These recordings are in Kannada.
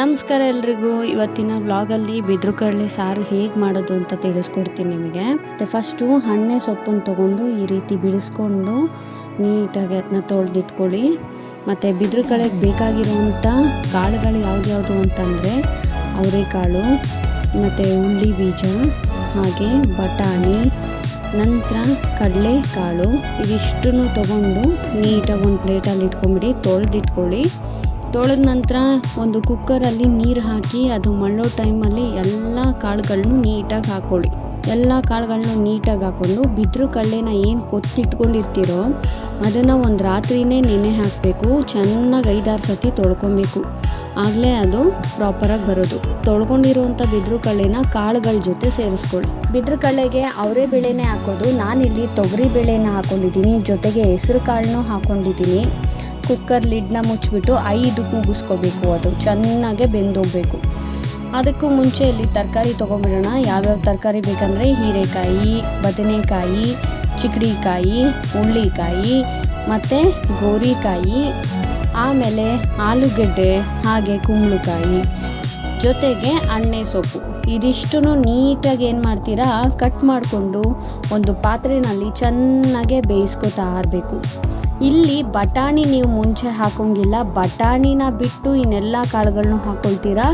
ನಮಸ್ಕಾರ ಎಲ್ರಿಗೂ. ಇವತ್ತಿನ ವ್ಲಾಗಲ್ಲಿ ಬಿದ್ರು ಕಡಲೆ ಸಾರು ಹೇಗೆ ಮಾಡೋದು ಅಂತ ತಿಳಿಸ್ಕೊಡ್ತೀನಿ ನಿಮಗೆ. ಮತ್ತು ಫಸ್ಟು ಹಣ್ಣೆ ಸೊಪ್ಪನ್ನು ತೊಗೊಂಡು ಈ ರೀತಿ ಬಿಡಿಸ್ಕೊಂಡು ನೀಟಾಗಿ ಅದನ್ನ ತೊಳೆದಿಟ್ಕೊಳ್ಳಿ. ಮತ್ತು ಬಿದ್ರು ಕಳೆಗೆ ಬೇಕಾಗಿರುವಂಥ ಕಾಳುಗಳು ಯಾವ್ದ್ಯಾವುದು ಅಂತಂದರೆ ಅವರೆಕಾಳು, ಮತ್ತು ಉಳ್ಳಿ ಬೀಜ, ಹಾಗೆ ಬಟಾಣಿ, ನಂತರ ಕಡಲೆಕಾಳು. ಇದಿಷ್ಟನ್ನು ತೊಗೊಂಡು ನೀಟಾಗಿ ಒಂದು ಪ್ಲೇಟಲ್ಲಿ ಇಟ್ಕೊಂಬಿಡಿ ತೊಳೆದಿಟ್ಕೊಳ್ಳಿ. ತೊಳೆದ ನಂತರ ಒಂದು ಕುಕ್ಕರಲ್ಲಿ ನೀರು ಹಾಕಿ ಅದು ಮಳ್ಳೋ ಟೈಮಲ್ಲಿ ಎಲ್ಲ ಕಾಳುಗಳನ್ನು ನೀಟಾಗಿ ಹಾಕ್ಕೊಳ್ಳಿ ಎಲ್ಲ ಕಾಳುಗಳನ್ನು ನೀಟಾಗಿ ಹಾಕ್ಕೊಂಡು ಬಿದ್ರು ಕಳ್ಳೆನ ಏನು ಕೊತ್ತಿಟ್ಕೊಂಡಿರ್ತೀರೋ ಅದನ್ನು ಒಂದು ರಾತ್ರಿನೇ ನೆನೆ ಹಾಕಬೇಕು. ಚೆನ್ನಾಗಿ ಐದಾರು ಸತಿ ತೊಳ್ಕೊಬೇಕು. ಆಗಲೇ ಅದು ಪ್ರಾಪರಾಗಿ ಬರೋದು. ತೊಳ್ಕೊಂಡಿರುವಂಥ ಬಿದ್ರು ಕಳ್ಳೆನ ಕಾಳುಗಳ ಜೊತೆ ಸೇರಿಸ್ಕೊಳ್ಳಿ. ಬಿದ್ರು ಕಳ್ಳೆಗೆ ಅವರೇ ಬೆಳೆನೇ ಹಾಕೋದು. ನಾನಿಲ್ಲಿ ತೊಗರಿ ಬೇಳೆನ ಹಾಕೊಂಡಿದ್ದೀನಿ. ಜೊತೆಗೆ ಹೆಸರು ಕಾಳನ್ನೂ ಹಾಕೊಂಡಿದ್ದೀನಿ. ಕುಕ್ಕರ್ ಲಿಡ್ನ ಮುಚ್ಚಿಬಿಟ್ಟು ಐದು ಕೂಗಿಸ್ಕೋಬೇಕು ಅದು. ಚೆನ್ನಾಗೆ ಬೆಂದೋಗಬೇಕು. ಅದಕ್ಕೂ ಮುಂಚೆ ಇಲ್ಲಿ ತರಕಾರಿ ತೊಗೊಂಬಿಡೋಣ ಯಾವ್ಯಾವ ತರಕಾರಿ ಬೇಕಂದರೆ ಹೀರೆಕಾಯಿ, ಬದನೆಕಾಯಿ ಚಿಕ್ಕಡಿಕಾಯಿ ಹುಳ್ಳಿಕಾಯಿ ಮತ್ತು ಗೋರಿಕಾಯಿ, ಆಮೇಲೆ ಆಲೂಗೆಡ್ಡೆ ಹಾಗೆ ಕುಂಬಳಕಾಯಿ ಜೊತೆಗೆ ಅಣ್ಣೆ ಸೊಪ್ಪು. ಇದಿಷ್ಟು ನೀಟಾಗಿ ಏನು ಮಾಡ್ತೀರಾ? ಕಟ್ ಮಾಡಿಕೊಂಡು ಒಂದು ಪಾತ್ರೆಯಲ್ಲಿ ಚೆನ್ನಾಗೆ ಬೇಯಿಸ್ಕೊತಾ ಇರಬೇಕು. ಇಲ್ಲಿ ಬಟಾಣಿ ನೀವು ಮುಂಚೆ ಹಾಕೋಂಗಿಲ್ಲ. ಬಟಾಣಿನ ಬಿಟ್ಟು ಇನ್ನೆಲ್ಲ ಕಾಳುಗಳನ್ನು ಹಾಕೊಳ್ತೀರಾ?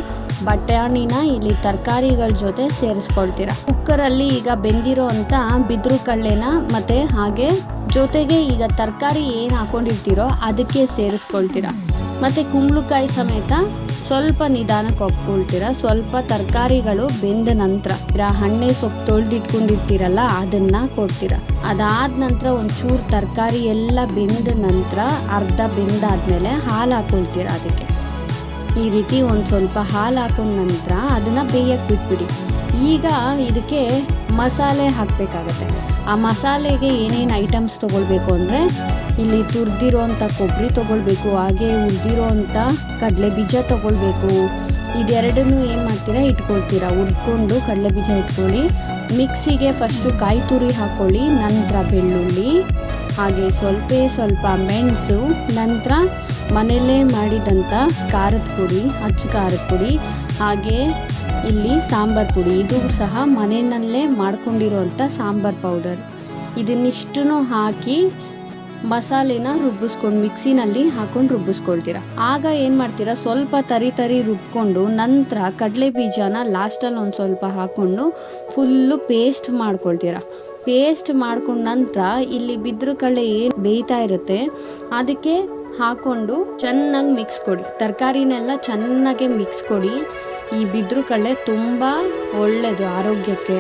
ಬಟಾಣಿನ ಇಲ್ಲಿ ತರಕಾರಿಗಳ ಜೊತೆ ಸೇರಿಸ್ಕೊಳ್ತೀರಾ? ಕುಕ್ಕರಲ್ಲಿ ಈಗ ಬೆಂದಿರೋ ಅಂಥ ಬಿದ್ರು ಕಳ್ಳೇನ ಮತ್ತು ಹಾಗೆ ಜೊತೆಗೆ ಈಗ ತರಕಾರಿ ಏನು ಹಾಕೊಂಡಿರ್ತೀರೋ ಅದಕ್ಕೆ ಸೇರಿಸ್ಕೊಳ್ತೀರಾ? ಮತ್ತು ಕುಂಬಳಕಾಯಿ ಸಮೇತ ಸ್ವಲ್ಪ ನಿಧಾನಕ್ಕೆ ಒಪ್ಕೊಳ್ತೀರ? ಸ್ವಲ್ಪ ತರಕಾರಿಗಳು ಬೆಂದ ನಂತರ. ಹಣ್ಣೆ ಸೊಪ್ಪು ತೊಳೆದಿಟ್ಕೊಂಡಿರ್ತೀರಲ್ಲ, ಅದನ್ನ ಕೊಡ್ತೀರ? ಅದಾದ ನಂತರ ಒಂಚೂರು ತರಕಾರಿ ಎಲ್ಲ ಬೆಂದ ನಂತರ ಅರ್ಧ ಬೆಂದಾದ್ಮೇಲೆ ಹಾಲು ಹಾಕೊಳ್ತೀರ ಅದಕ್ಕೆ? ಈ ರೀತಿ ಒಂದು ಸ್ವಲ್ಪ ಹಾಲು ಹಾಕೊಂಡ ನಂತರ ಅದನ್ನು ಬೇಯಕ್ಕೆ ಬಿಟ್ಬಿಡಿ. ಈಗ ಇದಕ್ಕೆ ಮಸಾಲೆ ಹಾಕಬೇಕಾಗತ್ತೆ. ಆ ಮಸಾಲೆಗೆ ಏನೇನು ಐಟಮ್ಸ್ ತೊಗೊಳ್ಬೇಕು ಅಂದರೆ ಇಲ್ಲಿ ತುರಿದಿರೋ ಅಂಥ ಕೊಬ್ಬರಿ ತೊಗೊಳ್ಬೇಕು, ಹಾಗೆ ಹುರಿದಿರೋ ಕಡಲೆ ಬೀಜ ತೊಗೊಳ್ಬೇಕು. ಇದೆರಡನ್ನೂ ಏನು ಮಾಡ್ತೀರಾ ಇಟ್ಕೊಳ್ತೀರಾ? ಹುರ್ಕೊಂಡು ಕಡಲೆ ಬೀಜ ಇಟ್ಕೊಳ್ಳಿ. ಮಿಕ್ಸಿಗೆ ಫಸ್ಟು ಕಾಯಿ ತುರಿ ಹಾಕ್ಕೊಳ್ಳಿ ನಂತರ ಬೆಳ್ಳುಳ್ಳಿ, ಹಾಗೆ ಸ್ವಲ್ಪ ಸ್ವಲ್ಪ ಮೆಣಸು, ನಂತರ ಮನೆಯಲ್ಲೇ ಮಾಡಿದಂಥ ಖಾರದ ಪುಡಿ, ಅಚ್ಚು ಖಾರದ ಪುಡಿ, ಹಾಗೆ ಇಲ್ಲಿ ಸಾಂಬಾರ್ ಪುಡಿ. ಇದು ಸಹ ಮನೆಯಲ್ಲೇ ಮಾಡ್ಕೊಂಡಿರೋವಂಥ ಸಾಂಬಾರ್ ಪೌಡರ್ ಇದನ್ನಿಷ್ಟನ್ನು ಹಾಕಿ ಮಸಾಲೆನ ರುಬ್ಬಿಸ್ಕೊಂಡು, ಮಿಕ್ಸಿನಲ್ಲಿ ಹಾಕೊಂಡು ರುಬ್ಬಿಸ್ಕೊಳ್ತೀರಾ. ಆಗ ಏನು ಮಾಡ್ತೀರಾ, ಸ್ವಲ್ಪ ತರಿ ತರಿ ರುಬ್ಕೊಂಡು ನಂತರ ಕಡಲೆ ಬೀಜನ ಲಾಸ್ಟಲ್ಲಿ ಒಂದು ಸ್ವಲ್ಪ ಹಾಕ್ಕೊಂಡು ಫುಲ್ಲು ಪೇಸ್ಟ್ ಮಾಡ್ಕೊಳ್ತೀರಾ. ಪೇಸ್ಟ್ ಮಾಡ್ಕೊಂಡ ನಂತರ ಇಲ್ಲಿ ಬಿದ್ರು ಕಡಲೆ ಏನು ಬೇಯ್ತಾ ಇರುತ್ತೆ, ಅದಕ್ಕೆ ಹಾಕೊಂಡು ಚೆನ್ನಾಗಿ ಮಿಕ್ಸ್ ಕೊಡಿ. ತರಕಾರಿನೆಲ್ಲ ಚೆನ್ನಾಗೆ ಮಿಕ್ಸ್ ಕೊಡಿ. ಈ ಬಿದ್ರು ಕಡಲೆ ತುಂಬ ಒಳ್ಳೆಯದು ಆರೋಗ್ಯಕ್ಕೆ.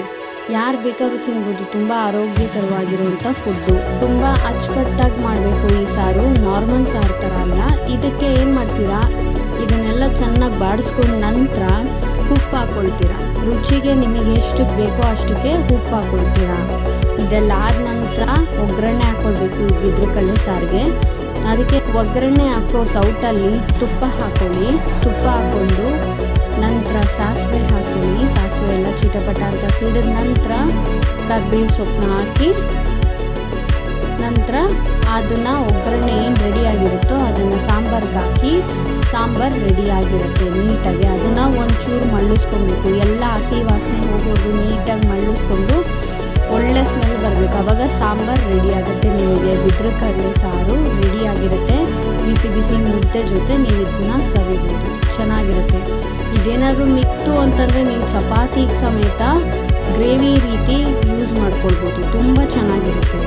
ಯಾರು ಬೇಕಾದ್ರೂ ತಿನ್ಬೋದು, ತುಂಬ ಆರೋಗ್ಯಕರವಾಗಿರುವಂಥ ಫುಡ್ಡು ತುಂಬ ಅಚ್ಚುಕಟ್ಟಾಗಿ ಮಾಡಬೇಕು ಈ ಸಾರು ನಾರ್ಮಲ್ ಸಾರು ಥರ ಅಲ್ಲ. ಇದಕ್ಕೆ ಏನು ಮಾಡ್ತೀರಾ? ಇದನ್ನೆಲ್ಲ ಚೆನ್ನಾಗಿ ಬಾಡಿಸ್ಕೊಂಡ ನಂತರ ಉಪ್ಪು ಹಾಕ್ಕೊಳ್ತೀರಾ ರುಚಿಗೆ ನಿಮಗೆ ಎಷ್ಟು ಬೇಕೋ ಅಷ್ಟಕ್ಕೆ ಉಪ್ಪು ಹಾಕ್ಕೊಳ್ತೀರಾ ಇದೆಲ್ಲ ಆದ ನಂತರ ಒಗ್ಗರಣೆ ಹಾಕ್ಕೊಳ್ಬೇಕು ಬಿದ್ರು ಕಡಲೆ ಸಾರಿಗೆ. ಅದಕ್ಕೆ ಒಗ್ಗರಣೆ ಹಾಕೋ ಸೌಟಲ್ಲಿ ತುಪ್ಪ ಹಾಕೊಳ್ಳಿ ತುಪ್ಪ ಹಾಕ್ಕೊಂಡು ನಂತರ ಸಾಸಿವೆ ಹಾಕ್ತೀನಿ ಸಾಸಿವೆ ಎಲ್ಲ ಚಿಟಪಟ ಅಂತ ಸಿಡಿದ ನಂತರ ಕರ್ಬೇವು ಸೊಪ್ಪನ್ನ ಹಾಕಿ, ನಂತರ ಅದನ್ನು ಒಗ್ಗರಣೆ ಏನು ರೆಡಿಯಾಗಿರುತ್ತೋ ಅದನ್ನು ಸಾಂಬಾರ್ಗೆ ಹಾಕಿ, ಸಾಂಬಾರು ರೆಡಿಯಾಗಿರುತ್ತೆ ನೀಟಾಗಿ. ಅದನ್ನು ಒಂಚೂರು ಮಳ್ಳಿಸ್ಕೊಬೇಕು. ಎಲ್ಲ ಹಸಿ ವಾಸನೆ ಹೋಗೋದು ನೀಟಾಗಿ ಮಳ್ಳಿಸ್ಕೊಂಡು ಸ್ಮೆಲ್ ಅವಾಗ ಸಾಂಬಾರು ರೆಡಿ ಆಗುತ್ತೆ. ನಿಮಗೆ ಬಿದ್ರ ಕಡಲೆ ಸಾರು ರೆಡಿಯಾಗಿರುತ್ತೆ ಬಿಸಿ ಬಿಸಿ ಮುದ್ದೆ ಜೊತೆ ನೀವು ಇದನ್ನ ಸವಿಬೋದು. ಚೆನ್ನಾಗಿರುತ್ತೆ. ಇದೇನಾದರೂ ಮಿಕ್ತು ಅಂತಂದರೆ ನೀವು ಚಪಾತಿಗೆ ಸಮೇತ ಗ್ರೇವಿ ರೀತಿ ಯೂಸ್ ಮಾಡ್ಕೊಳ್ಬೋದು. ತುಂಬ ಚೆನ್ನಾಗಿರುತ್ತೆ.